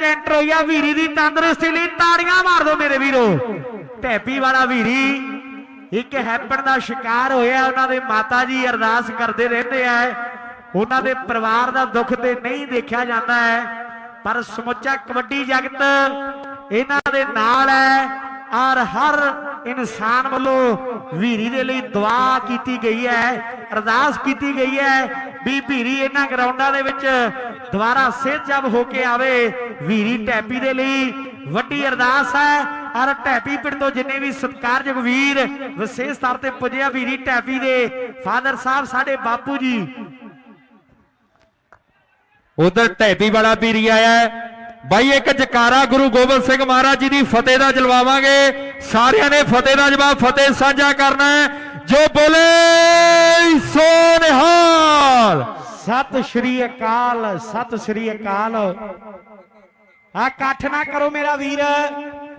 ਵਿੱਚ ਐਂਟਰ ਹੋਈ ਵੀਰੀ ਦੀ ਤੰਦਰੁਸਤੀ ਲਈ ਤਾੜੀਆਂ ਮਾਰ ਦਿਓ ਮੇਰੇ ਵੀਰੋ। ਢੈਪੀ ਵਾਲਾ ਵੀਰੀ, ਇੱਕ ਹੈਪਨ ਦਾ ਸ਼ਿਕਾਰ ਹੋਇਆ, ਉਹਨਾਂ ਦੇ ਮਾਤਾ ਜੀ ਅਰਦਾਸ ਕਰਦੇ ਰਹਿੰਦੇ ਆ। ਉਹਨਾਂ ਦੇ ਪਰਿਵਾਰ ਦਾ ਦੁੱਖ ਤੇ ਨਹੀਂ ਦੇਖਿਆ ਜਾਂਦਾ ਹੈ, ਪਰ ਸਮੁੱਚਾ ਕਬੱਡੀ ਜਗਤ ਇਹਨਾਂ ਦੇ ਨਾਲ ਹੈ। ਔਰ ਹਰ ਇਨਸਾਨ ਵੱਲੋਂ ਵੀਰੀ ਦੇ ਲਈ ਦੁਆ ਕੀਤੀ ਗਈ ਹੈ, ਅਰਦਾਸ ਕੀਤੀ ਗਈ ਹੈ ਵੀ ਵੀਰੀ ਇਹਨਾਂ ਗਰਾਊਂਡਾਂ ਦੇ ਵਿੱਚ ਦੁਬਾਰਾ ਸਿਹਤਯਾਬ ਹੋ ਕੇ ਆਵੇ। ਵੀਰੀ ਟੈਪੀ ਦੇ ਲਈ ਵੱਡੀ ਅਰਦਾਸ ਹੈ ਔਰ ਟੈਪੀ ਪਿੰਡ ਤੋਂ ਜਿੰਨੇ ਵੀ ਸਤਿਕਾਰਯੋਗ ਵੀਰ ਵਿਸ਼ੇਸ਼ ਤੌਰ ਤੇ ਪੁੱਜਿਆ ਵੀਰੀ ਟੈਪੀ ਦੇ, ਫਾਦਰ ਸਾਹਿਬ ਸਾਡੇ ਬਾਪੂ ਜੀ। ਉਧਰ ਢੈਪੀ ਵਾਲਾ ਵੀਰੀ ਆਇਆ ਬਾਈ ਇੱਕ ਜਕਾਰਾ ਗੁਰੂ ਗੋਬਿੰਦ ਸਿੰਘ ਮਹਾਰਾਜ ਜੀ ਦੀ ਫਤਿਹ ਦਾ ਜਲਵਾਵਾਂਗੇ। ਸਾਰਿਆਂ ਨੇ ਫਤਿਹ ਦਾ ਜਵਾਬ ਫਤਿਹ ਸਾਂਝਾ ਕਰਨਾ ਹੈ। ਜੋ ਬੋਲੇ ਸੋ ਨਿਹਾਲ ਸਤਿ ਸ਼੍ਰੀ ਅਕਾਲ ਸਤਿ ਸ਼੍ਰੀ ਅਕਾਲ। ਆ ਇਕੱਠ ਨਾ ਕਰੋ ਮੇਰਾ ਵੀਰ।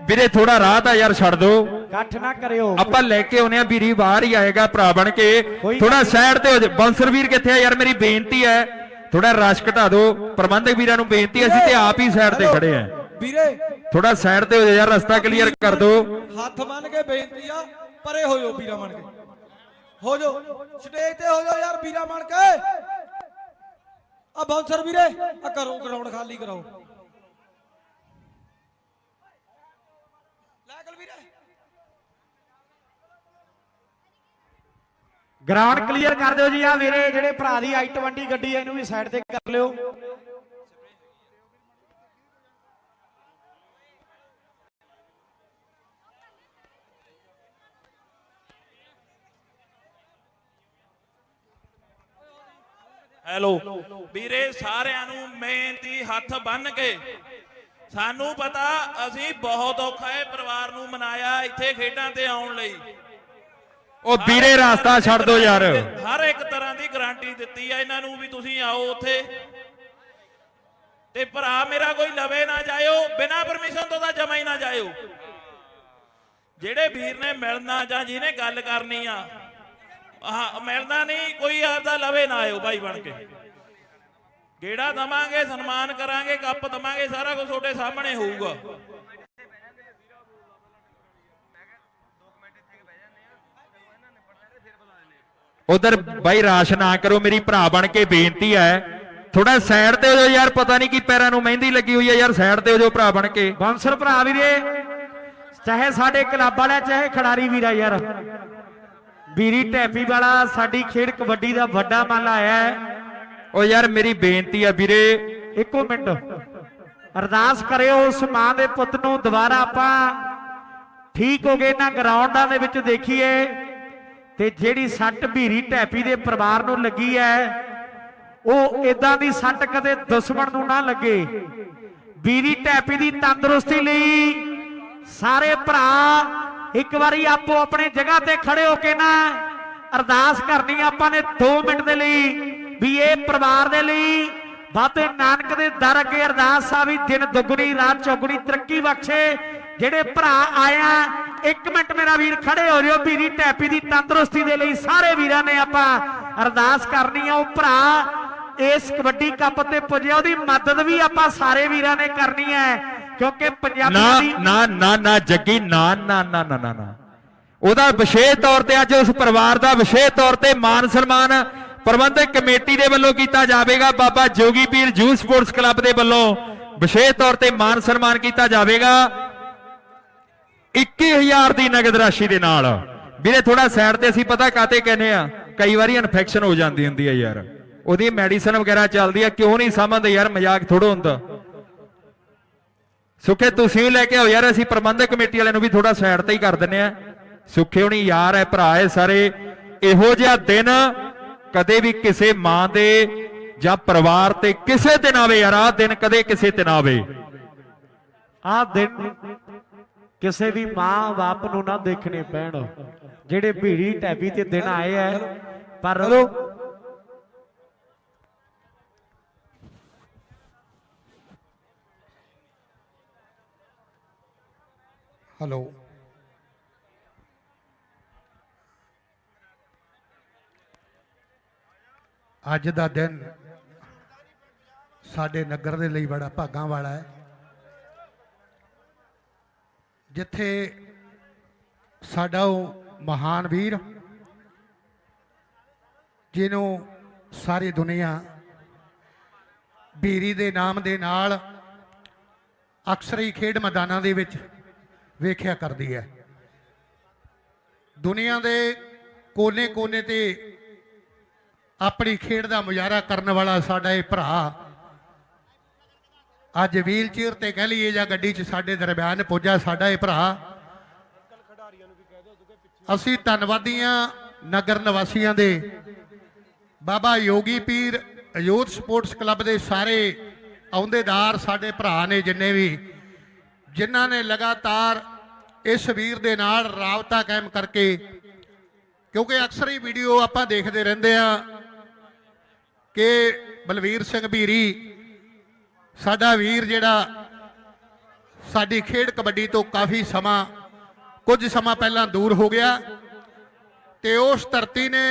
ਵੀਰੇ ਥੋੜਾ ਰਾਹ ਤਾਂ ਯਾਰ ਛੱਡ ਦੋ ਇਕੱਠ ਨਾ ਕਰਿਓ। ਆਪਾਂ ਲੈ ਕੇ ਆਉਨੇ ਆ ਵੀਰੀ ਬਾਹਰ ਹੀ ਆਏਗਾ ਭਰਾ ਬਣ ਕੇ। ਥੋੜਾ ਸਾਈਡ ਤੇ ਹੋ ਜਾ। ਬੰਸਰ ਵੀਰ ਕਿੱਥੇ ਆ ਯਾਰ ਮੇਰੀ ਬੇਨਤੀ ਹੈ। ਥੋੜਾ ਰਸ਼ ਘਟਾ ਦਿਓ। ਪ੍ਰਬੰਧਕ ਵੀਰਾਂ ਨੂੰ ਬੇਨਤੀ ਅਸੀਂ ਤੇ ਆਪ ਹੀ ਸਾਈਡ ਤੇ ਖੜੇ ਆ ਵੀਰੇ। ਥੋੜਾ ਸਾਈਡ ਤੇ ਹੋ ਜਾ ਯਾਰ ਰਸਤਾ ਕਲੀਅਰ ਕਰ ਦਿਓ। ਹੱਥ ਮੰਨ ਕੇ ਬੇਨਤੀ ਆ ਪਰੇ ਹੋ ਜਾਓ ਵੀਰਾ ਮੰਨ ਕੇ। ਹੋ ਜਾਓ। ਸਟੇਜ ਤੇ ਹੋ ਜਾਓ ਯਾਰ ਵੀਰਾ ਮੰਨ ਕੇ। ਆ ਬਾਉਂਸਰ ਵੀਰੇ ਆ ਕਰੋ ਗਰਾਊਂਡ ਖਾਲੀ ਕਰਾਓ ਲੈ ਗਲ ਵੀਰੇ ਗਰਾਊਂਡ ਕਲੀਅਰ ਕਰ ਦਿਓ ਜੀ ਆ ਵੀਰੇ ਜਿਹੜੇ ਭਰਾ ਦੀ i20 ਗੱਡੀ ਹੈ ਇਹਨੂੰ ਵੀ ਸਾਈਡ ਤੇ ਕਰ ਲਿਓ। ਹੈਲੋ ਵੀਰੇ, ਸਾਰਿਆਂ ਨੂੰ ਮਿਹਨਤੀ ਹੱਥ ਬੰਨ ਕੇ। ਸਾਨੂੰ ਪਤਾ, ਅਸੀਂ ਬਹੁਤ ਔਖਾ ਹੈ ਪਰਿਵਾਰ ਨੂੰ ਮਨਾਇਆ ਇੱਥੇ ਖੇਡਾਂ ਤੇ ਆਉਣ ਲਈ। ਉਹ ਵੀਰੇ ਰਸਤਾ ਛੱਡ ਦਿਓ ਯਾਰ। ਹਰ ਇੱਕ ਤਰ੍ਹਾਂ ਦੀ ਗਾਰੰਟੀ ਦਿੱਤੀ ਹੈ ਇਹਨਾਂ ਨੂੰ ਵੀ ਤੁਸੀਂ ਆਓ ਉੱਥੇ। ਤੇ ਭਰਾ ਮੇਰਾ ਕੋਈ ਲਵੇ ਨਾ ਜਾਇਓ ਬਿਨਾਂ ਪਰਮਿਸ਼ਨ ਤੋਂ ਤਾਂ ਜਮਾ ਹੀ ਨਾ ਜਾਇਓ। ਜਿਹੜੇ ਵੀਰ ਨੇ ਮਿਲਣਾ ਜਾਂ ਜਿਹਨੇ ਗੱਲ ਕਰਨੀ ਆ ਹਾਂ ਮਿਲਣਾ ਨਹੀਂ ਕੋਈ ਆਪਦਾ ਲਵੇ ਨਾ ਆਇਓ ਭਾਈ ਬਣ ਕੇ। ਗੇੜਾ ਦਵਾਂਗੇ ਸਨਮਾਨ ਕਰਾਂਗੇ ਕੱਪ ਦਵਾਂਗੇ ਸਾਰਾ ਕੁਝ ਤੁਹਾਡੇ ਸਾਹਮਣੇ ਹੋਊਗਾ। ਉਧਰ ਬਾਈ ਰਾਸ਼ ਨਾ ਕਰੋ ਮੇਰੀ ਭਰਾ ਬਣ ਕੇ ਬੇਨਤੀ ਹੈ। ਥੋੜਾ ਸਾਈਡ ਤੇ ਹੋ ਜਾਓ ਯਾਰ ਪਤਾ ਨਹੀਂ ਕੀ ਪੈਰਾਂ ਨੂੰ ਮਹਿੰਦੀ ਲੱਗੀ ਹੋਈ ਹੈ ਯਾਰ ਸਾਈਡ ਤੇ ਹੋ ਜਾਓ ਭਰਾ ਬਣ ਕੇ। ਬਾਂਸਰ ਭਰਾ ਵੀਰੇ ਚਾਹੇ ਸਾਡੇ ਕਲੱਬ ਵਾਲਾ ਚਾਹੇ ਖਿਡਾਰੀ ਵੀਰਾ ਯਾਰ। ਵੀਰੀ ਟੈਪੀ ਵਾਲਾ ਸਾਡੀ ਖੇਡ ਕਬੱਡੀ ਦਾ ਵੱਡਾ ਮਨ ਆਇਆ ਹੈ। ਉਹ ਯਾਰ ਮੇਰੀ ਬੇਨਤੀ ਹੈ ਵੀਰੇ। ਇੱਕੋ ਮਿੰਟ। ਅਰਦਾਸ ਕਰਿਓ ਉਸ ਮਾਂ ਦੇ ਪੁੱਤ ਨੂੰ ਦੁਬਾਰਾ ਆਪਾਂ ਠੀਕ ਹੋ ਗਏ ਇਹਨਾਂ ਗਰਾਊਂਡਾਂ ਦੇ ਵਿੱਚ ਦੇਖੀਏ। ਤੇ ਜਿਹੜੀ ਸੱਟ ਭੀਰੀ ਟੈਪੀ ਦੇ ਪਰਿਵਾਰ ਨੂੰ ਲੱਗੀ ਹੈ ਉਹ ਇਦਾਂ ਦੀ ਸੱਟ ਕਦੇ ਦੁਸ਼ਮਣ ਨੂੰ ਨਾ ਲੱਗੇ। ਵੀਰੀ ਟੈਪੀ ਦੀ ਤੰਦਰੁਸਤੀ ਲਈ ਸਾਰੇ ਭਰਾ ਇੱਕ ਵਾਰੀ ਆਪੋ ਆਪਣੇ ਜਗ੍ਹਾ ਤੇ ਖੜੇ ਹੋ ਕੇ ਨਾ ਅਰਦਾਸ ਕਰਨੀ ਆਪਾਂ ਨੇ 2 ਮਿੰਟ ਦੇ ਲਈ ਵੀ ਇਹ ਪਰਿਵਾਰ ਦੇ ਲਈ ਬਾਬੇ ਨਾਨਕ ਦੇ ਦਰ ਅੱਗੇ ਅਰਦਾਸ ਆ ਵੀ ਦਿਨ ਦੁੱਗਣੀ, ਰਾਤ ਚੌਗਣੀ ਤਰੱਕੀ ਬਖਸ਼ੇ। ਜਿਹੜੇ ਭਰਾ ਆਇਆ ਇੱਕ ਮਿੰਟ ਮੇਰਾ ਵੀਰ ਖੜੇ ਹੋ ਜਿਓ ਵੀਰੀ ਟੈਪੀ ਦੀ ਤੰਦਰੁਸਤੀ ਦੇ ਲਈ ਸਾਰੇ ਵੀਰਾਂ ਨੇ ਆਪਾਂ ਅਰਦਾਸ ਕਰਨੀ ਆ। ਉਹ ਭਰਾ ਇਸ ਕਬੱਡੀ ਕੱਪ ਤੇ ਪੁੱਜਿਆ ਉਹਦੀ ਮਦਦ ਵੀ ਆਪਾਂ ਸਾਰੇ ਵੀਰਾਂ ਨੇ ਕਰਨੀ ਹੈ ਕਿਉਂਕਿ ਨਾ ਪੰਜਾਬੀਆਂ ਦੀ ਨਾ ਨਾ ਨਾ ਜੱਗੀ ਨਾ ਨਾ ਨਾ ਨਾ ਨਾ ਨਾ। ਉਹਦਾ ਵਿਸ਼ੇਸ਼ ਤੌਰ ਤੇ ਅੱਜ ਉਸ ਪਰਿਵਾਰ ਦਾ ਵਿਸ਼ੇਸ਼ ਤੌਰ ਤੇ ਮਾਨ ਸਨਮਾਨ ਪ੍ਰਬੰਧਕ ਕਮੇਟੀ ਦੇ ਵੱਲੋਂ ਕੀਤਾ ਜਾਵੇਗਾ। ਬਾਬਾ ਜੋਗੀ ਪੀਰ ਜੂ ਸਪੋਰਟਸ ਕਲੱਬ ਦੇ ਵੱਲੋਂ ਵਿਸ਼ੇਸ਼ ਤੌਰ ਤੇ ਮਾਨ ਸਨਮਾਨ ਕੀਤਾ ਜਾਵੇਗਾ। 21000 ਦੀ ਨਗਦ ਰਾਸ਼ੀ ਦੇ ਨਾਲ। ਵੀਰੇ ਥੋੜਾ ਸਾਈਡ ਤੇ ਅਸੀਂ ਪਤਾ ਕਾਤੇ ਕਹਿੰਦੇ ਆ? ਕਈ ਵਾਰੀ ਇਨਫੈਕਸ਼ਨ ਹੋ ਜਾਂਦੀ ਹੁੰਦੀ ਹੈ ਯਾਰ। ਉਹਦੀ ਮੈਡੀਸਨ ਵਗੈਰਾ ਚੱਲਦੀ ਆ, ਕਿਉਂ ਨਹੀਂ ਸਮਝਦੇ ਯਾਰ, ਮਜ਼ਾਕ ਥੋੜਾ ਹੁੰਦਾ। ਸੁਖੇ, ਤੁਸੀਂ ਲੈ ਕੇ ਆਓ ਯਾਰ, ਅਸੀਂ ਪ੍ਰਬੰਧਕ ਕਮੇਟੀ ਵਾਲਿਆਂ ਨੂੰ ਵੀ ਥੋੜਾ ਸਾਈਡ ਤੇ ਹੀ ਕਰ ਦਿੰਨੇ ਆ। ਸੁੱਖੇ ਹੁਣੀ ਯਾਰ ਹੈ, ਭਰਾ ਹੈ ਸਾਰੇ। ਇਹੋ ਜਿਹਾ ਦਿਨ ਕਦੇ ਵੀ ਕਿਸੇ ਮਾਂ ਦੇ ਜਾਂ ਪਰਿਵਾਰ ਤੇ ਕਿਸੇ ਤੇ ਨਾ ਆਵੇ ਯਾਰ, ਆਹ ਦਿਨ ਕਦੇ ਕਿਸੇ ਤੇ ਨਾ ਆਵੇ। ਆਹ ਦਿਨ ਕਿਸੇ ਵੀ ਮਾਂ ਬਾਪ ਨੂੰ ਨਾ ਦੇਖਣੇ ਪੈਣ। ਜਿਹੜੇ ਭੀੜੀ ਟੈਬੀ ਤੇ ਦਿਨ ਆਏ ਐ, ਪਰ ਹੈਲੋ। ਅੱਜ ਦਾ ਦਿਨ ਸਾਡੇ ਨਗਰ ਦੇ ਲਈ ਬੜਾ ਭਾਗਾਂ ਵਾਲਾ ਹੈ ਜਿੱਥੇ ਸਾਡਾ ਉਹ ਮਹਾਨ ਵੀਰ, ਜਿਹਨੂੰ ਸਾਰੀ ਦੁਨੀਆ ਬੀਰੀ ਦੇ ਨਾਮ ਦੇ ਨਾਲ ਅਕਸਰ ਹੀ ਖੇਡ ਮੈਦਾਨਾਂ ਦੇ ਵਿੱਚ ਵੇਖਿਆ ਕਰਦੀ ਹੈ। ਦੁਨੀਆ ਦੇ ਕੋਨੇ-ਕੋਨੇ ਤੇ ਆਪਣੀ ਖੇਡ ਦਾ ਮੁਜ਼ਾਹਰਾ ਕਰਨ ਵਾਲਾ ਸਾਡਾ ਇਹ ਭਰਾ ਅੱਜ ਵੀਲ ਚੇਅਰ ਤੇ ਕਹਿ ਲਈਏ ਜਾਂ ਗੱਡੀ 'ਚ ਸਾਡੇ ਦਰਮਿਆਨ ਪੁੱਜਾ ਸਾਡਾ ਇਹ ਭਰਾ। ਅਸੀਂ ਧੰਨਵਾਦੀ ਹਾਂ ਨਗਰ ਨਿਵਾਸੀਆਂ ਦੇ। ਬਾਬਾ ਯੋਗੀ ਪੀਰ ਯੂਥ ਸਪੋਰਟਸ ਕਲੱਬ ਦੇ ਸਾਰੇ ਅਹੁਦੇਦਾਰ ਸਾਡੇ ਭਰਾ ਨੇ ਜਿੰਨੇ ਵੀ, ਜਿਨ੍ਹਾਂ ਨੇ ਲਗਾਤਾਰ ਇਸ ਵੀਰ ਦੇ ਨਾਲ ਰਾਬਤਾ ਕਾਇਮ ਕਰਕੇ, ਕਿਉਂਕਿ ਅਕਸਰ ਹੀ ਵੀਡੀਓ ਆਪਾਂ ਦੇਖਦੇ ਰਹਿੰਦੇ ਆ ਕਿ ਬਲਵੀਰ ਸਿੰਘ ਭੀਰੀ ਸਾਡਾ ਵੀਰ ਜਿਹੜਾ ਸਾਡੀ ਖੇਡ ਕਬੱਡੀ ਤੋਂ ਕਾਫੀ ਸਮਾਂ, ਕੁਝ ਸਮਾਂ ਪਹਿਲਾਂ ਦੂਰ ਹੋ ਗਿਆ ਤੇ ਉਸ ਧਰਤੀ ਨੇ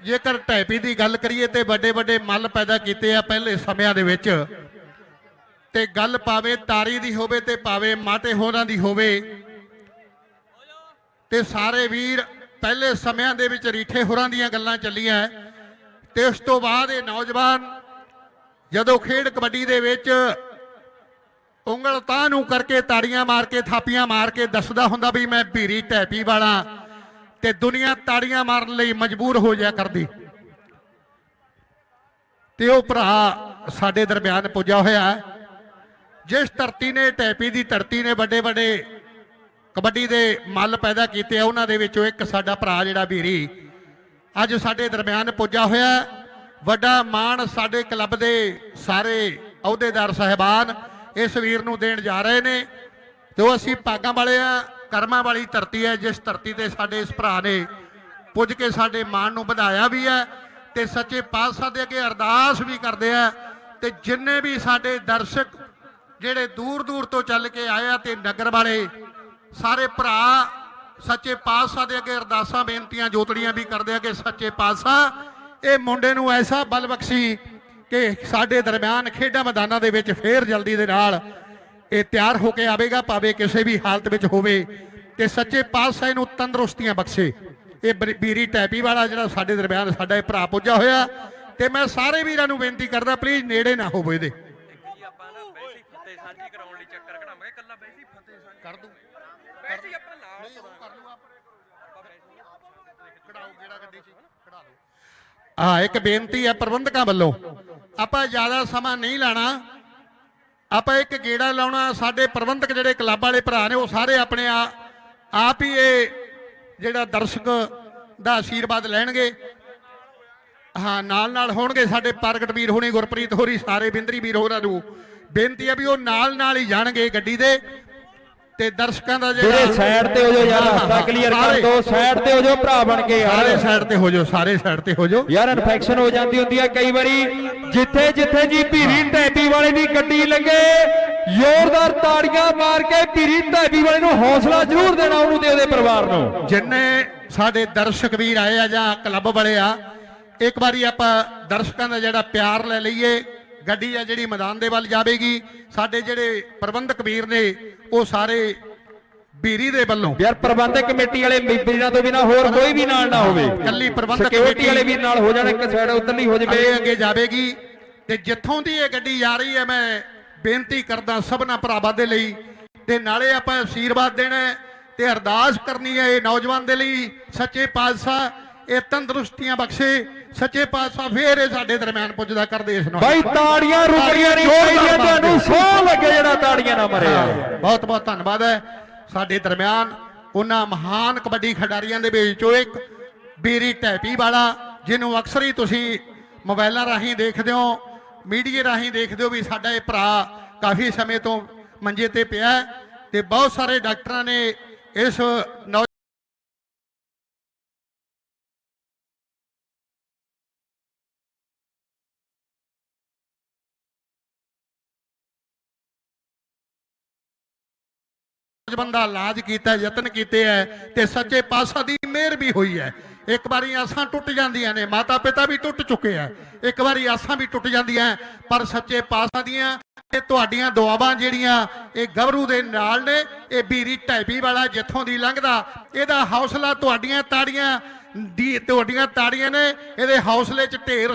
ਜੇਕਰ ਟੈਪੀ ਦੀ ਗੱਲ ਕਰੀਏ ਤੇ ਵੱਡੇ ਵੱਡੇ ਮੱਲ ਪੈਦਾ ਕੀਤੇ ਆ ਪਹਿਲੇ ਸਮਿਆਂ ਦੇ ਵਿੱਚ। ਤੇ ਗੱਲ ਪਾਵੇ ਤਾਰੀ ਦੀ ਹੋਵੇ ਤੇ ਪਾਵੇ ਮਾਟੇ ਹੋਰਾਂ ਦੀ ਹੋਵੇ, ਤੇ ਸਾਰੇ ਵੀਰ ਪਹਿਲੇ ਸਮਿਆਂ ਦੇ ਵਿੱਚ ਰੀਠੇ ਹੋਰਾਂ ਦੀਆਂ ਗੱਲਾਂ ਚੱਲੀਆਂ। ਤੇ ਉਸ ਤੋਂ ਬਾਅਦ ਇਹ ਨੌਜਵਾਨ ਜਦੋਂ ਖੇਡ ਕਬੱਡੀ ਦੇ ਵਿੱਚ ਉਂਗਲ ਤਾਂ ਨੂੰ ਕਰਕੇ ਤਾੜੀਆਂ ਮਾਰ ਕੇ, ਥਾਪੀਆਂ ਮਾਰ ਕੇ ਦੱਸਦਾ ਹੁੰਦਾ ਵੀ ਮੈਂ ਭੀਰੀ ਟੈਪੀ ਵਾਲਾ ਤੇ ਦੁਨੀਆ ਤਾੜੀਆਂ ਮਾਰਨ ਲਈ ਮਜਬੂਰ ਹੋ ਜਾ ਕਰਦੀ। ਤੇ ਉਹ ਭਰਾ ਸਾਡੇ ਦਰਮਿਆਨ ਪੁੱਜਾ ਹੋਇਆ ਜਿਸ ਧਰਤੀ ਨੇ ਟੈਪੀ ਦੀ ਧਰਤੀ ਨੇ ਵੱਡੇ ਵੱਡੇ ਕਬੱਡੀ ਦੇ ਮੱਲ ਪੈਦਾ ਕੀਤੇ ਆ, ਉਹਨਾਂ ਦੇ ਵਿੱਚੋਂ ਇੱਕ ਸਾਡਾ ਭਰਾ ਜਿਹੜਾ ਵੀਰੀ ਅੱਜ ਸਾਡੇ ਦਰਮਿਆਨ ਪੁੱਜਾ ਹੋਇਆ ਵੱਡਾ ਮਾਣ ਸਾਡੇ ਕਲੱਬ ਦੇ ਸਾਰੇ ਅਹੁਦੇਦਾਰ ਸਹਿਬਾਨ ਇਸ ਵੀਰ ਨੂੰ ਦੇਣ ਜਾ ਰਹੇ ਨੇ ਤੇ ਉਹ ਅਸੀਂ ਭਾਗਾਂ ਵਾਲੇ ਆ, ਕਰਮਾਂ ਵਾਲੀ ਧਰਤੀ ਹੈ, ਜਿਸ ਧਰਤੀ ਤੇ ਸਾਡੇ ਇਸ ਭਰਾ ਨੇ ਪੁੱਜ ਕੇ ਸਾਡੇ ਮਾਣ ਨੂੰ ਵਧਾਇਆ ਵੀ ਹੈ ਤੇ ਸੱਚੇ ਪਾਤਸ਼ਾਹ ਦੇ ਅੱਗੇ ਅਰਦਾਸ ਵੀ ਕਰਦੇ ਆ ਤੇ ਜਿੰਨੇ ਵੀ ਸਾਡੇ ਦਰਸ਼ਕ ਜਿਹੜੇ ਦੂਰ ਦੂਰ ਤੋਂ ਚੱਲ ਕੇ ਆਏ ਆ ਤੇ ਨਗਰ ਵਾਲੇ, ਸਾਰੇ ਭਰਾ ਸੱਚੇ ਪਾਤਸ਼ਾਹ ਦੇ ਅੱਗੇ ਅਰਦਾਸਾਂ, ਬੇਨਤੀਆਂ, ਜੋਤੜੀਆਂ ਵੀ ਕਰਦੇ ਆ ਕਿ ਸੱਚੇ ਪਾਤਸ਼ਾਹ ਇਹ ਮੁੰਡੇ ਨੂੰ ਐਸਾ ਬਲ ਬਖਸ਼ੀ ਕਿ ਸਾਡੇ ਦਰਮਿਆਨ ਖੇਡਾਂ ਮੈਦਾਨਾਂ ਦੇ ਵਿੱਚ ਫੇਰ ਜਲਦੀ ਦੇ ਨਾਲ ਇਹ ਤਿਆਰ ਹੋ ਕੇ ਆਵੇਗਾ ਭਾਵੇਂ ਕਿਸੇ ਵੀ ਹਾਲਤ ਵਿੱਚ ਹੋਵੇ ਤੇ ਸੱਚੇ ਪਾਤਸ਼ਾਹ ਨੂੰ ਤੰਦਰੁਸਤੀਆਂ ਬਖਸ਼ੇ। ਇਹ ਬਰੀ- ਟੈਪੀ ਵਾਲਾ ਜਿਹੜਾ ਸਾਡੇ ਦਰਮਿਆਨ ਸਾਡਾ ਇਹ ਭਰਾ ਪੁੱਜਾ ਹੋਇਆ ਤੇ ਮੈਂ ਸਾਰੇ ਵੀਰਾਂ ਨੂੰ ਬੇਨਤੀ ਕਰਦਾ ਪਲੀਜ਼ ਨੇੜੇ ਨਾ ਹੋਵੋ ਇਹਦੇ। ਜੀ ਆਪਾਂ ਨਾ ਵੈਸੀ ਫਤਿਹ ਸਾਂਝੀ ਕਰਾਉਣ ਲਈ ਚੱਕਰ ਕਢਾਵਾਂਗੇ ਕੱਲਾ ਵੈਸੀ ਫਤਿਹ ਸਾਂਝੀ ਕਰ ਦੂੰ। ਵੈਸੀ ਆਪਾਂ ਨਾਲ ਕਰ ਲੂ ਕਢਾਓ ਜਿਹੜਾ ਗੱਡੀ 'ਚ ਕਢਾ ਲਓ ਇੱਕ ਬੇਨਤੀ ਹੈ ਪ੍ਰਬੰਧਕਾਂ ਵੱਲੋਂ। ਆਪਾਂ ਜ਼ਿਆਦਾ ਸਮਾਂ ਨਹੀਂ ਲਾਣਾ। ਆਪਾਂ ਇੱਕ ਗੇੜਾ ਲਾਉਣਾ। ਸਾਡੇ ਪ੍ਰਬੰਧਕ ਜਿਹੜੇ ਕਲੱਬ ਵਾਲੇ ਭਰਾ ਨੇ, ਉਹ ਸਾਰੇ ਆਪਣੇ ਆ, ਆਪ ਹੀ ਇਹ ਜਿਹੜਾ ਦਰਸ਼ਕ ਦਾ ਆਸ਼ੀਰਵਾਦ ਲੈਣਗੇ। ਹਾਂ, ਨਾਲ ਨਾਲ ਹੋਣਗੇ ਸਾਡੇ ਪ੍ਰਗਟ ਵੀਰ ਹੋਣੀ, ਗੁਰਪ੍ਰੀਤ ਹੋਰੀ, ਸਾਰੇ ਬਿੰਦਰੀ ਵੀਰ ਹੋਰਾਂ ਨੂੰ ਬੇਨਤੀ ਹੈ ਵੀ ਉਹ ਨਾਲ ਨਾਲ ਹੀ ਜਾਣਗੇ ਗੱਡੀ ਦੇ। ਤੇ ਦਰਸ਼ਕਾਂ ਦਾ ਵੀਰੇ ਜਿਹੜਾ ਸਾਈਡ ਤੇ ਹੋ ਜਾਓ ਯਾਰ ਰਸਤਾ ਕਲੀਅਰ ਕਰ ਸਾਰੇ- ਦਿਓ ਸਾਈਡ ਤੇ ਹੋ ਜਾਓ ਭਰਾ ਬਣ ਕੇ ਸਾਰੇ ਯਾਰ ਸਾਈਡ ਤੇ ਹੋ ਜਾਓ ਸਾਰੇ ਸਾਈਡ ਤੇ ਹੋ ਜਾਓ। ਯਾਰ ਇਨਫੈਕਸ਼ਨ ਹੋ ਜਾਂਦੀ ਹੁੰਦੀ ਹੈ ਕਈ ਵਾਰੀ ਜਿੱਥੇ ਜਿੱਥੇ ਜੀ ਭੀਰੀ ਟੈਪੀ ਵਾਲੇ ਦੀ ਗੱਡੀ ਲੱਗੇ ਜ਼ੋਰਦਾਰ ਤਾੜੀਆਂ ਮਾਰ ਕੇ ਭੀਰੀ ਟੈਪੀ ਵਾਲੇ ਨੂੰ ਹੌਸਲਾ ਜ਼ਰੂਰ ਦੇਣਾ ਉਹਨੂੰ ਤੇ ਉਹਦੇ ਪਰਿਵਾਰ ਨੂੰ। ਜਿੰਨੇ ਸਾਡੇ ਦਰਸ਼ਕ ਵੀਰ ਆਏ ਆ ਜਾਂ ਕਲੱਬ ਵਾਲੇ ਆ ਇੱਕ ਵਾਰੀ ਆਪਾਂ ਦਰਸ਼ਕਾਂ ਦਾ ਜਿਹੜਾ ਪਿਆਰ ਲੈ ਲਈਏ ਗੱਡੀ ਆ ਜਿਹੜੀ ਮੈਦਾਨ ਦੇ ਵੱਲ ਜਾਵੇਗੀ। ਸਾਡੇ ਜਿਹੜੇ ਪ੍ਰਬੰਧਕ ਵੀਰ ਨੇ ਉਹ ਸਾਰੇ ਬੀਰੀ ਦੇ ਵੱਲੋਂ। ਯਾਰ ਪ੍ਰਬੰਧਕ ਕਮੇਟੀ ਵਾਲੇ ਵੀਰਾਂ ਤੋਂ ਬਿਨਾ ਹੋਰ ਕੋਈ ਵੀ ਨਾਲ ਨਾ ਹੋਵੇ। ਇਕੱਲੀ ਪ੍ਰਬੰਧਕ ਕਮੇਟੀ ਵਾਲੇ ਵੀ ਨਾਲ ਹੋ ਜਾਣ ਇੱਕ ਸਾਈਡ ਉਧਰਲੀ ਹੋ ਜਾਵੇ। ਅੱਗੇ ਜਾਵੇਗੀ ਤੇ ਜਿੱਥੋਂ ਦੀ ਇਹ ਗੱਡੀ ਜਾ ਰਹੀ ਹੈ ਮੈਂ ਬੇਨਤੀ ਕਰਦਾ ਸਭਨਾ ਭਰਾਵਾਂ ਦੇ ਲਈ। ਤੇ ਨਾਲੇ ਆਪਾਂ ਆਸ਼ੀਰਵਾਦ ਦੇਣਾ ਤੇ ਅਰਦਾਸ ਕਰਨੀ ਹੈ ਇਹ ਨੌਜਵਾਨ ਦੇ ਲਈ। ਸੱਚੇ ਪਾਤਸ਼ਾਹ ਇਹ ਤੰਦਰੁਸਤੀਆਂ ਬਖਸ਼ੇ ਸੱਚੇ ਪਾਤਸ਼ਾਹ ਫੇਰ ਇਹ ਸਾਡੇ ਦਰਮਿਆਨ ਪੁੱਜਦਾ ਕਰਦੇ ਇਸ ਬਾਈ ਤਾੜੀਆਂ ਰੁਕੀਆਂ ਨਹੀਂ ਚਾਹੀਦੀਆਂ ਤੁਹਾਨੂੰ ਸੌ ਲੱਗੇ ਜਿਹੜਾ ਤਾੜੀਆਂ ਨਾ ਮਰੇ। ਬਹੁਤ ਬਹੁਤ ਧੰਨਵਾਦ ਹੈ। ਸਾਡੇ ਦਰਮਿਆਨ ਉਹਨਾਂ ਮਹਾਨ ਕਬੱਡੀ ਖਿਡਾਰੀਆਂ ਦੇ ਵਿੱਚੋਂ ਇੱਕ ਬੀਰੀ ਟੈਪੀ ਵਾਲਾ ਜਿਹਨੂੰ ਅਕਸਰ ਹੀ ਤੁਸੀਂ ਮੋਬਾਈਲਾਂ ਰਾਹੀਂ ਦੇਖਦੇ ਹੋ ਮੀਡੀਆ ਰਾਹੀਂ ਦੇਖਦੇ ਹੋ ਵੀ ਸਾਡਾ ਇਹ ਭਰਾ ਕਾਫੀ ਸਮੇਂ ਤੋਂ ਮੰਜੇ ਤੇ ਪਿਆ ਤੇ ਬਹੁਤ ਸਾਰੇ ਡਾਕਟਰਾਂ ਨੇ ਇਸ ਨੌਜਵਾਨ ਦਾ ਇਲਾਜ ਕੀਤਾ, ਯਤਨ ਕੀਤੇ ਹੈ ਤੇ ਸੱਚੇ ਪਾਤਸ਼ਾਹ ਦੀ ਮਿਹਰ ਵੀ ਹੋਈ ਹੈ ਇੱਕ ਵਾਰੀ ਆਸਾਂ ਟੁੱਟ ਜਾਂਦੀਆਂ ਨੇ ਮਾਤਾ ਪਿਤਾ ਵੀ ਟੁੱਟ ਚੁੱਕੇ ਆ ਇੱਕ ਵਾਰੀ ਆਸਾਂ ਵੀ ਟੁੱਟ ਜਾਂਦੀਆਂ ਪਰ ਸੱਚੇ ਪਾਤਸ਼ਾਹ ਦੀਆਂ ਤੇ ਤੁਹਾਡੀਆਂ ਦੁਆਵਾਂ ਜਿਹੜੀਆਂ, ਇਹ ਗਬਰੂ ਦੇ ਨਾਲ ਨੇ, ਇਹ ਬੀਰੀ ਢੈਪੀ ਵਾਲਾ ਜਿੱਥੋਂ ਦੀ ਲੰਘਦਾ, ਇਹਦਾ ਹੌਸਲਾ ਤੁਹਾਡੀਆਂ ਤਾੜੀਆਂ ਦੀ, ਤੁਹਾਡੀਆਂ ਤਾੜੀਆਂ ਨੇ, ਇਹਦੇ ਹੌਸਲੇ 'ਚ ਢੇਰ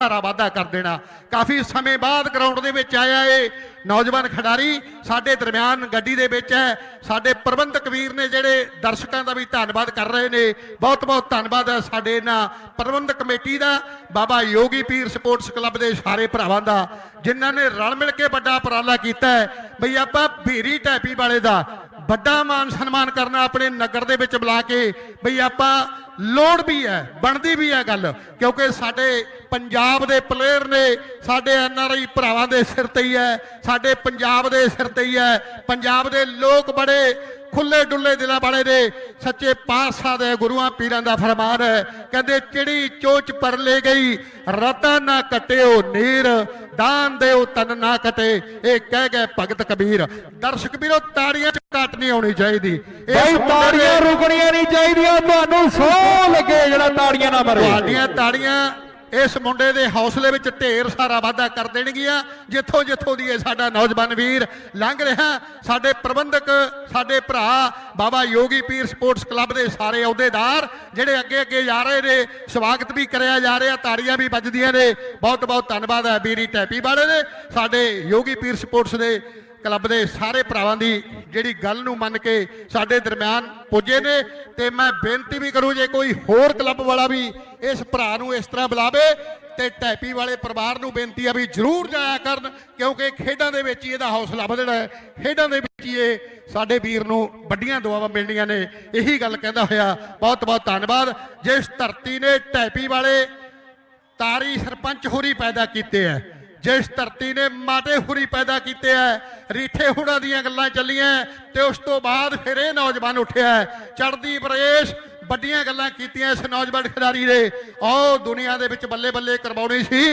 ਧਾਰਾ ਵਾਧਾ ਕਰ ਦੇਣਾ। ਕਾਫੀ ਸਮੇਂ ਬਾਅਦ ਗਰਾਊਂਡ ਦੇ ਵਿੱਚ ਆਇਆ ਇਹ ਨੌਜਵਾਨ ਖਿਡਾਰੀ। ਸਾਡੇ ਦਰਮਿਆਨ ਗੱਡੀ ਦੇ ਵਿੱਚ ਹੈ। ਸਾਡੇ ਪ੍ਰਬੰਧਕ ਵੀਰ ਨੇ ਜਿਹੜੇ ਦਰਸ਼ਕਾਂ ਦਾ ਵੀ ਧੰਨਵਾਦ ਕਰ ਰਹੇ ਨੇ। ਬਹੁਤ ਬਹੁਤ ਧੰਨਵਾਦ ਹੈ ਸਾਡੇ ਇਹਨਾਂ ਪ੍ਰਬੰਧਕ ਕਮੇਟੀ ਦਾ। ਬਾਬਾ ਯੋਗੀ ਪੀਰ ਸਪੋਰਟਸ ਕਲੱਬ ਦੇ ਸਾਰੇ ਭਰਾਵਾਂ ਦਾ, ਜਿਨ੍ਹਾਂ ਨੇ ਰਲ ਮਿਲ ਕੇ ਵੱਡਾ ਉਪਰਾਲਾ ਕੀਤਾ ਹੈ। ਬਈ ਆਪਾਂ ਭੀਰੀ ਟੈਪੀ ਵਾਲੇ ਦਾ ਵੱਡਾ ਮਾਨ ਸਨਮਾਨ ਕਰਨਾ ਆਪਣੇ ਨਗਰ ਦੇ ਵਿੱਚ ਬੁਲਾ ਕੇ। ਬਈ ਆਪਾਂ ਲੋੜ ਵੀ ਹੈ, ਬਣਦੀ ਵੀ ਹੈ ਗੱਲ। ਕਿਉਂਕਿ ਸਾਡੇ ਪੰਜਾਬ ਦੇ ਪਲੇਅਰ ਨੇ ਸਾਡੇ ਐਨਆਰਆਈ ਭਰਾਵਾਂ ਦੇ ਸਿਰ ਤੇ ਹੀ ਹੈ ਸਾਡੇ ਪੰਜਾਬ ਦੇ ਸਿਰ ਤੇ ਹੀ ਹੈ ਪੰਜਾਬ ਦੇ ਲੋਕ ਬੜੇ ਖੁੱਲੇ ਡੁੱਲੇ ਦਿਲਾਂ ਵਾਲੇ ਨੇ ਸੱਚੇ ਪਾਤਸ਼ਾਹ ਦੇ ਗੁਰੂਆਂ ਪੀਰਾਂ ਦਾ ਫਰਮਾਨ ਹੈ ਕਹਿੰਦੇ ਚਿੜੀ ਚੋਚ ਪਰ ਲੈ ਗਈ ਰਤਾ ਨਾ ਕਟਿਓ ਨੀਰ ਦਾਨ ਦਿਓ ਤਨ ਨਾ ਕਟੇ ਇਹ ਕਹਿ ਗਏ ਭਗਤ ਕਬੀਰ। ਦਰਸ਼ਕ ਵੀਰੋ ਤਾੜੀਆਂ ਚ ਘੱਟ ਨਹੀਂ ਆਉਣੀ ਚਾਹੀਦੀ। ਮੁੰਡੇ ਤਾੜੀਆਂ ਰੁਕਣੀਆਂ ਨਹੀਂ ਚਾਹੀਦੀਆਂ ਤੁਹਾਨੂੰ ਸੋ ਲੱਗੇ ਜਿਹੜਾ ਤਾੜੀਆਂ ਨਾ ਮਾਰੇ ਤੁਹਾਡੀਆਂ ਤਾੜੀਆਂ ਇਸ ਮੁੰਡੇ ਦੇ ਹੌਸਲੇ ਵਿੱਚ ਢੇਰ ਸਾਰਾ ਵਾਧਾ ਕਰ ਦੇਣਗੀਆਂ। ਜਿੱਥੋਂ ਜਿੱਥੋਂ ਦੀ ਇਹ ਸਾਡਾ ਨੌਜਵਾਨ ਵੀਰ ਲੰਘ ਰਿਹਾ, ਸਾਡੇ ਪ੍ਰਬੰਧਕ, ਸਾਡੇ ਭਰਾ, ਬਾਬਾ ਯੋਗੀ ਪੀਰ ਸਪੋਰਟਸ ਕਲੱਬ ਦੇ ਸਾਰੇ ਅਹੁਦੇਦਾਰ, ਜਿਹੜੇ ਅੱਗੇ ਅੱਗੇ ਜਾ ਰਹੇ ਨੇ, ਸਵਾਗਤ ਵੀ ਕਰਿਆ ਜਾ ਰਿਹਾ, ਤਾੜੀਆਂ ਵੀ ਵੱਜਦੀਆਂ ਨੇ। ਬਹੁਤ ਬਹੁਤ ਧੰਨਵਾਦ ਹੈ ਬੀਰੀ ਟੈਪੀ ਵਾਲੇ ਦੇ। ਸਾਡੇ ਯੋਗੀ ਪੀਰ ਸਪੋਰਟਸ ਦੇ ਕਲੱਬ ਦੇ ਸਾਰੇ ਭਰਾਵਾਂ ਦੀ ਜਿਹੜੀ ਗੱਲ ਨੂੰ ਮੰਨ ਕੇ ਸਾਡੇ ਦਰਮਿਆਨ ਪੁੱਜੇ ਨੇ ਤੇ ਮੈਂ ਬੇਨਤੀ ਵੀ ਕਰੂੰ ਜੇ ਕੋਈ ਹੋਰ ਕਲੱਬ ਵਾਲਾ ਵੀ ਇਸ ਭਰਾ ਨੂੰ ਇਸ ਤਰ੍ਹਾਂ ਬੁਲਾਵੇ ਤੇ ਟੈਪੀ ਵਾਲੇ ਪਰਿਵਾਰ ਨੂੰ ਬੇਨਤੀ ਆ ਵੀ ਜਰੂਰ ਜਾਇਆ ਕਰਨ, ਕਿਉਂਕਿ ਖੇਡਾਂ ਦੇ ਵਿੱਚ ਹੀ ਇਹਦਾ ਹੌਸਲਾ ਵਧਣਾ ਹੈ। ਖੇਡਾਂ ਦੇ ਵਿੱਚ ਹੀ ਇਹ ਸਾਡੇ ਵੀਰ ਨੂੰ ਵੱਡੀਆਂ ਦੁਆਵਾਂ ਮਿਲਣੀਆਂ ਨੇ। ਇਹੀ ਗੱਲ ਕਹਿੰਦਾ ਹੋਇਆ। ਬਹੁਤ ਬਹੁਤ ਧੰਨਵਾਦ। ਜਿਸ ਧਰਤੀ ਨੇ ਟੈਪੀ ਵਾਲੇ ਤਾਰੀ ਸਰਪੰਚ ਹੋਰੀ ਪੈਦਾ ਕੀਤੇ ਐ ਜਿਸ ਧਰਤੀ ਨੇ ਮਾਟੇ ਹੁਰੀ ਪੈਦਾ ਕੀਤੇ ਐ, ਰੀਠੇ ਹੁਣਾਂ ਦੀਆਂ ਗੱਲਾਂ ਚੱਲੀਆਂ ਤੇ ਉਸ ਤੋਂ ਬਾਅਦ ਫਿਰ ਇਹ ਨੌਜਵਾਨ ਉੱਠਿਆ ਚੜਦੀ ਪ੍ਰੇਸ਼ ਵੱਡੀਆਂ ਗੱਲਾਂ ਕੀਤੀਆਂ ਇਸ ਨੌਜਵਾਨ ਖਿਡਾਰੀ ਨੇ। ਉਹ ਦੁਨੀਆ ਦੇ ਵਿੱਚ ਬੱਲੇ ਬੱਲੇ ਕਰਵਾਉਣੀ ਸੀ।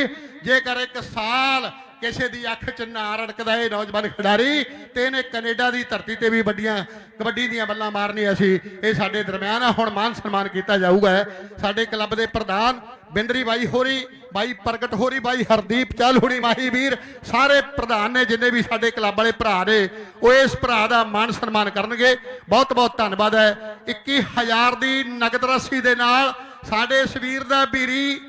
ਜੇਕਰ ਇੱਕ ਸਾਲ ਕਿਸੇ ਦੀ ਅੱਖ 'ਚ ਨਾ ਰੜਕਦਾ ਇਹ ਨੌਜਵਾਨ ਖਿਡਾਰੀ ਤੇ ਇਹਨੇ ਕੈਨੇਡਾ ਦੀ ਧਰਤੀ ਤੇ ਵੀ ਵੱਡੀਆਂ ਕਬੱਡੀ ਦੀਆਂ ਬੱਲਾਂ ਮਾਰਨੀਆਂ ਸੀ। ਇਹ ਸਾਡੇ ਦਰਮਿਆਨ ਆ, ਹੁਣ ਮਾਨ ਸਨਮਾਨ ਕੀਤਾ ਜਾਊਗਾ। ਸਾਡੇ ਕਲੱਬ ਦੇ ਪ੍ਰਧਾਨ ਬਿੰਦਰੀ ਬਾਈ ਹੋਰੀ, ਬਾਈ ਪ੍ਰਗਟ ਹੋਰੀ, ਬਾਈ ਹਰਦੀਪ ਚਾਲ ਮਾਹੀ ਵੀਰ, ਸਾਰੇ ਪ੍ਰਧਾਨ ਨੇ ਜਿੰਨੇ ਵੀ ਸਾਡੇ ਕਲੱਬ ਵਾਲੇ ਭਰਾ ਨੇ, ਉਹ ਇਸ ਭਰਾ ਦਾ ਮਾਨ ਸਨਮਾਨ ਕਰਨਗੇ। ਬਹੁਤ ਬਹੁਤ ਧੰਨਵਾਦ ਹੈ। 21000 ਦੀ ਨਗਦ ਰਾਸ਼ੀ ਦੇ ਨਾਲ ਸਾਡੇ ਇਸ ਵੀਰ ਦਾ ਵੀਰੀ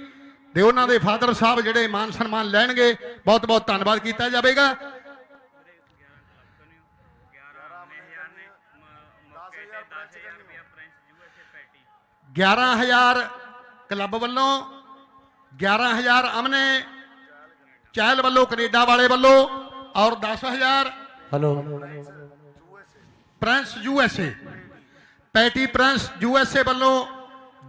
ਤੇ ਉਹਨਾਂ ਦੇ ਫਾਦਰ ਸਾਹਿਬ ਜਿਹੜੇ ਮਾਨ ਸਨਮਾਨ ਲੈਣਗੇ ਬਹੁਤ ਬਹੁਤ ਧੰਨਵਾਦ ਕੀਤਾ ਜਾਵੇਗਾ। ਗਿਆਰਾਂ ਹਜ਼ਾਰ ਕਲੱਬ ਵੱਲੋਂ 11000 ਅਮਨੇ ਚਹਿਲ ਵੱਲੋਂ ਕੈਨੇਡਾ ਵਾਲੇ ਵੱਲੋਂ ਔਰ 10000 ਹਲੋ ਪ੍ਰਿੰਸ ਯੂਐਸਏ ਪੈਟੀ ਪ੍ਰਿੰਸ ਯੂਐਸਏ ਵੱਲੋਂ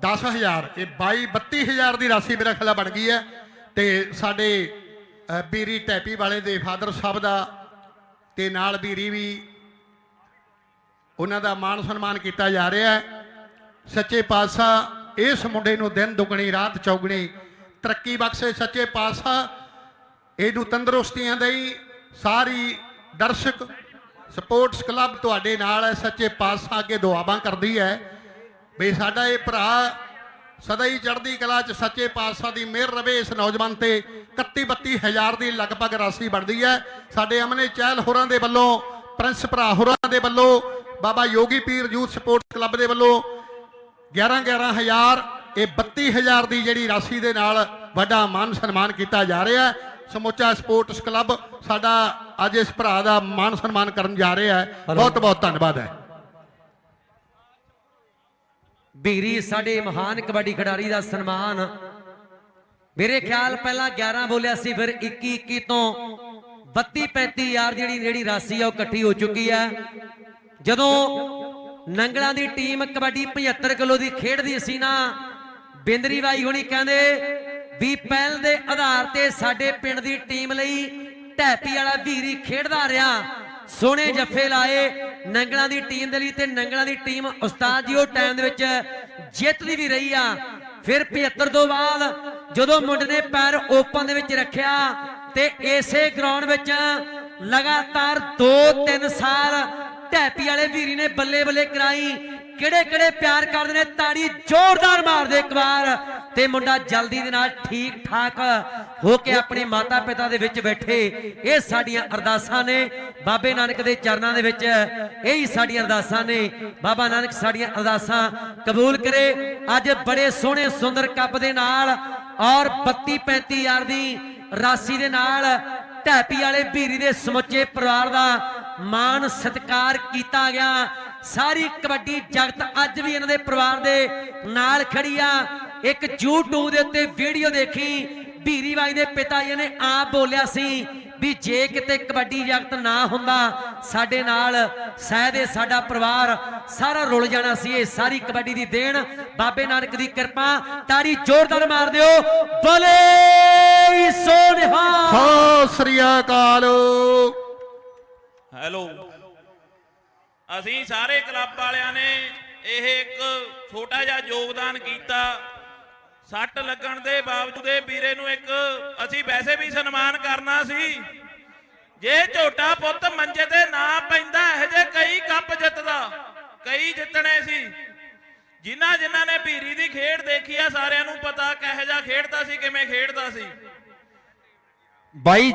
10000 ਇਹ 22 32000 ਦੀ ਰਾਸ਼ੀ ਮੇਰਾ ਖਿਆਲ ਬਣ ਗਈ ਹੈ। ਤੇ ਸਾਡੇ ਬੀਰੀ ਟੈਪੀ ਵਾਲੇ ਦੇ ਫਾਦਰ ਸਾਹਿਬ ਦਾ ਤੇ ਨਾਲ ਬੀਰੀ ਵੀ ਉਹਨਾਂ ਦਾ ਮਾਣ ਸਨਮਾਨ ਕੀਤਾ ਜਾ ਰਿਹਾ ਹੈ। ਸੱਚੇ ਪਾਤਸ਼ਾਹ ਇਸ ਮੁੰਡੇ ਨੂੰ ਦਿਨ ਦੁਗਣੀ, ਰਾਤ ਚੌਗਣੀ ਤਰੱਕੀ ਬਖਸ਼ੇ। ਸੱਚੇ ਪਾਤਸ਼ਾਹ ਇਹਨੂੰ ਤੰਦਰੁਸਤੀਆਂ ਦੇਈ, ਸਾਰੀ ਦਰਸ਼ਕ, ਸਪੋਰਟਸ ਕਲੱਬ ਤੁਹਾਡੇ ਨਾਲ ਹੈ। ਸੱਚੇ ਪਾਤਸ਼ਾਹ ਅੱਗੇ ਦੁਆਵਾਂ ਕਰਦੀ ਹੈ। ਵੀ ਸਾਡਾ ਇਹ ਭਰਾ ਸਦਾ ਹੀ ਚੜ੍ਹਦੀ ਕਲਾ 'ਚ ਸੱਚੇ ਪਾਤਸ਼ਾਹ ਦੀ ਮਿਹਰ ਰਵੇ ਇਸ ਨੌਜਵਾਨ ਤੇ 31 32 ਹਜ਼ਾਰ ਦੀ ਲਗਭਗ ਰਾਸ਼ੀ ਬਣਦੀ ਹੈ। ਸਾਡੇ ਅਮਨੇ ਚਹਿਲ ਹੋਰਾਂ ਦੇ ਵੱਲੋਂ ਪ੍ਰਿੰਸ ਭਰਾ ਹੋਰਾਂ ਦੇ ਵੱਲੋਂ ਬਾਬਾ ਯੋਗੀ ਪੀਰ ਯੂਥ ਸਪੋਰਟਸ ਕਲੱਬ ਦੇ ਵੱਲੋਂ 11 11000 ਇਹ 32000 ਦੀ ਜਿਹੜੀ ਰਾਸ਼ੀ ਦੇ ਨਾਲ ਵੱਡਾ ਮਾਨ ਸਨਮਾਨ ਕੀਤਾ ਜਾ ਰਿਹਾ ਹੈ। ਸਮੁੱਚਾ ਸਪੋਰਟਸ ਕਲੱਬ ਸਾਡਾ ਅੱਜ ਇਸ ਭਰਾ ਦਾ ਮਾਨ ਸਨਮਾਨ ਕਰਨ ਜਾ ਰਿਹਾ ਹੈ। ਬਹੁਤ ਬਹੁਤ ਧੰਨਵਾਦ ਹੈ। ਬੀਰੀ ਸਾਡੇ ਮਹਾਨ ਕਬੱਡੀ ਖਿਡਾਰੀ ਦਾ ਸਨਮਾਨ। ਮੇਰੇ ਖਿਆਲ ਪਹਿਲਾਂ 11 ਬੋਲਿਆ ਸੀ, ਫਿਰ 21 21 ਤੋਂ 32 35 ਯਾਰ ਜਿਹੜੀ ਜਿਹੜੀ ਰਾਸ਼ੀ ਆ, ਉਹ ਇਕੱਠੀ ਹੋ ਚੁੱਕੀ ਹੈ। ਜਦੋਂ ਨੰਗਲਾਂ ਦੀ ਟੀਮ ਕਬੱਡੀ 75 ਕਿਲੋ ਦੀ ਖੇਡਦੀ ਸੀ ਨਾ, ਬਿੰਦਰੀ ਬਾਈ ਹੁਣੀ ਕਹਿੰਦੇ ਵੀ ਪਹਿਲ ਦੇ ਆਧਾਰ ਤੇ ਸਾਡੇ ਪਿੰਡ ਦੀ ਟੀਮ ਲਈ ਢੈਪੀ ਵਾਲਾ ਵੀਰੀ ਖੇਡਦਾ ਰਿਹਾ। ਸੋਹਣੇ ਜੱਫੇ ਲਾਏ ਨੰਗਲਾਂ ਦੀ ਟੀਮ ਦੇ ਲਈ ਤੇ ਨੰਗਲਾਂ ਦੀ ਟੀਮ ਉਸਤਾਦ ਜੀ, ਉਹ ਟਾਈਮ ਦੇ ਵਿੱਚ ਜਿੱਤਦੀ ਵੀ ਰਹੀ ਆ। ਫਿਰ 75 ਤੋਂ ਬਾਅਦ ਜਦੋਂ ਮੁੰਡੇ ਨੇ ਪੈਰ ਓਪਨ ਦੇ ਵਿੱਚ ਰੱਖਿਆ ਤੇ ਇਸੇ ਗਰਾਊਂਡ ਵਿੱਚ ਲਗਾਤਾਰ 2-3 ਸਾਲ ਢੈਪੀ ਵਾਲੇ ਵੀਰੀ ਨੇ ਬੱਲੇ ਬੱਲੇ ਕਰਾਈ। ਕਿਹੜੇ ਕਿਹੜੇ ਪਿਆਰ ਕਰਦੇ ਨੇ? ਤਾੜੀ ਜ਼ੋਰਦਾਰ ਮਾਰਦੇ ਇੱਕ ਵਾਰ। ਤੇ ਮੁੰਡਾ ਜਲਦੀ ਦੇ ਨਾਲ ਠੀਕ ਠਾਕ ਹੋ ਕੇ ਆਪਣੇ ਮਾਤਾ ਪਿਤਾ ਦੇ ਵਿੱਚ ਬੈਠੇ। ਇਹ ਸਾਡੀਆਂ ਅਰਦਾਸਾਂ ਨੇ। ਬਾਬੇ ਨਾਨਕ ਦੇ ਚਰਨਾਂ ਦੇ ਵਿੱਚ ਇਹ ਹੀ ਸਾਡੀਆਂ ਅਰਦਾਸਾਂ ਨੇ। ਬਾਬਾ ਨਾਨਕ ਸਾਡੀਆਂ ਅਰਦਾਸਾਂ ਕਬੂਲ ਕਰੇ। ਅੱਜ ਬੜੇ ਸੋਹਣੇ, ਸੁੰਦਰ ਕੱਪ ਦੇ ਨਾਲ ਔਰ 32 35 ਯਾਰ ਦੀ ਰਾਸੀ ਦੇ ਨਾਲ ਢੈਪੀ ਵਾਲੇ ਭੀਰੀ ਦੇ ਸਮੁੱਚੇ ਪਰਿਵਾਰ ਦਾ ਮਾਣ ਸਤਿਕਾਰ ਕੀਤਾ ਗਿਆ। ਸਾਰੀ ਕਬੱਡੀ ਜਗਤ ਅੱਜ ਵੀ ਇਹਨਾਂ ਦੇ ਪਰਿਵਾਰ ਦੇ ਨਾਲ ਖੜੀ ਆ। ਇੱਕ YouTube ਦੇ ਉੱਤੇ ਵੀਡੀਓ ਦੇਖੀ। ਭੀਰੀ ਬਾਈ ਦੇ ਪਿਤਾ ਜੀ ਨੇ ਆਪ ਬੋਲਿਆ ਸੀ ਵੀ ਜੇ ਕਿਤੇ ਕਬੱਡੀ ਜਗਤ ਨਾ ਹੁੰਦਾ, ਸਾਡੇ ਨਾਲ ਸ਼ਾਇਦ ਇਹ ਸਾਡਾ ਪਰਿਵਾਰ ਸਾਰਾ ਰੁਲ ਜਾਣਾ ਸੀ, ਇਹ ਸਾਰੀ ਕਬੱਡੀ ਦੀ ਦੇਣ। ਬਾਬੇ ਨਾਨਕ ਦੀ ਕਿਰਪਾ, ਤਾੜੀ ਜ਼ੋਰਦਾਰ ਮਾਰ ਦਿਓ। ਬੋਲੇ! ਸੋਨਿਹਾ ਸਤਿ ਸ੍ਰੀ ਅਕਾਲ। ਹੈਲੋ। ਅਸੀਂ ਸਾਰੇ ਕਲੱਬ ਵਾਲਿਆਂ ਨੇ ਇਹ ਇੱਕ ਛੋਟਾ ਜਿਹਾ ਯੋਗਦਾਨ ਕੀਤਾ। ਸੱਟ ਲੱਗਣ ਦੇ ਬਾਵਜੂਦ ਇਹ ਵੀਰੇ ਨੂੰ ਇੱਕ ਅਸੀਂ ਵੈਸੇ ਵੀ ਸਨਮਾਨ ਕਰਨਾ ਸੀ। ਜੇ ਝੋਟਾ ਪੁੱਤ ਮੰਜੇ ਤੇ ਨਾ ਪੈਂਦਾ ਇਹ ਜੇ ਕਈ ਕੱਪ ਜਿੱਤਦਾ ਕਈ ਜਿੱਤਣੇ ਸੀ। ਜਿਨ੍ਹਾਂ ਜਿਨ੍ਹਾਂ ਨੇ ਭੀਰੀ ਦੀ ਖੇਡ ਦੇਖੀ ਆ ਸਾਰਿਆਂ ਨੂੰ ਪਤਾ ਕਿਹੋ ਜਿਹਾ ਖੇਡਦਾ ਸੀ ਕਿਵੇਂ ਖੇਡਦਾ ਸੀ। ਬਾਈ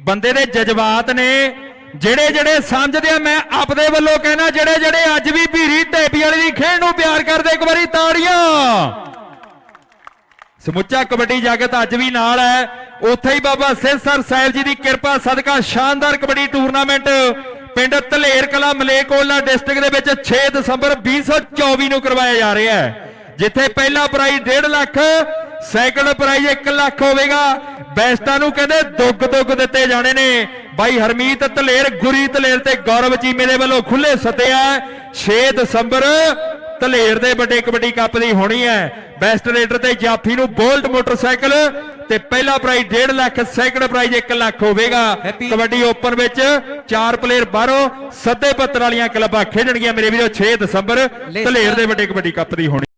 ਬੰਦੇ ਦੇ ਜਜ਼ਬਾਤ ਨੇ, ਜਿਹੜੇ ਜਿਹੜੇ ਸਮਝਦੇ ਆ, ਮੈਂ ਆਪਦੇ ਵੱਲੋਂ ਕਹਿਣਾ, ਜਿਹੜੇ ਜਿਹੜੇ ਅੱਜ ਵੀ ਭੀਰੀ ਢੇਪੀ ਵਾਲੀ ਦੀ ਖੇਡ ਨੂੰ ਪਿਆਰ ਕਰਦੇ, ਇੱਕ ਵਾਰੀ ਤਾੜੀਆਂ। ਸਮੁੱਚਾ ਕਬੱਡੀ ਜਗਤ ਅੱਜ ਵੀ ਨਾਲ ਹੈ। ਉੱਥੇ ਹੀ ਬਾਬਾ ਸਿਰਸਰ ਸਾਹਿਬ ਜੀ ਦੀ ਕਿਰਪਾ, ਸਦਕਾ ਸ਼ਾਨਦਾਰ ਕਬੱਡੀ ਟੂਰਨਾਮੈਂਟ ਪਿੰਡ ਧਲੇਰ ਕਲਾ ਮਲੇਕੋਲਾ ਡਿਸਟ੍ਰਿਕਟ ਦੇ ਵਿੱਚ 6 ਦਸੰਬਰ 2024 ਨੂੰ ਕਰਵਾਇਆ ਜਾ ਰਿਹਾ ਹੈ, ਜਿੱਥੇ ਪਹਿਲਾ prize 1.5 lakh second prize 1 lakh ਹੋਵੇਗਾ। ਬੈਸਟਾਂ ਨੂੰ ਕਹਿੰਦੇ ਦੁੱਗ ਦੁੱਗ ਦਿੱਤੇ ਜਾਣੇ ਨੇ। ਬਾਈ ਹਰਮੀਤ ਧਲੇਰ ਗੁਰੀ ਧਲੇਰ ਤੇ ਗੌਰਵ ਚੀਮੇ ਦੇ ਵੱਲੋਂ ਖੁੱਲੇ ਸੱਦੇ ਆ। 6 ਦਸੰਬਰ ਧਲੇਰ ਦੇ ਵੱਡੇ ਕਬੱਡੀ ਕੱਪ ਦੀ ਹੋਣੀ ਹੈ। ਬੈਸਟ ਰੇਡਰ ਤੇ ਜਾਫੀ ਨੂੰ ਬੋਲਟ ਮੋਟਰਸਾਈਕਲ ਤੇ ਪਹਿਲਾ prize 1.5 lakh second prize 1 lakh ਹੋਵੇਗਾ। ਕਬੱਡੀ ਓਪਨ ਵਿੱਚ ਚਾਰ ਪਲੇਅਰ ਬਾਹਰੋਂ ਸੱਦੇ ਪੱਤਰ ਵਾਲੀਆਂ ਕਲੱਬਾਂ ਖੇਡਣਗੀਆਂ। ਮੇਰੇ ਵੀਰੋ 6 ਦਸੰਬਰ ਧਲੇਰ ਦੇ ਵੱਡੇ ਕਬੱਡੀ ਕੱਪ ਦੀ ਹੋਣੀ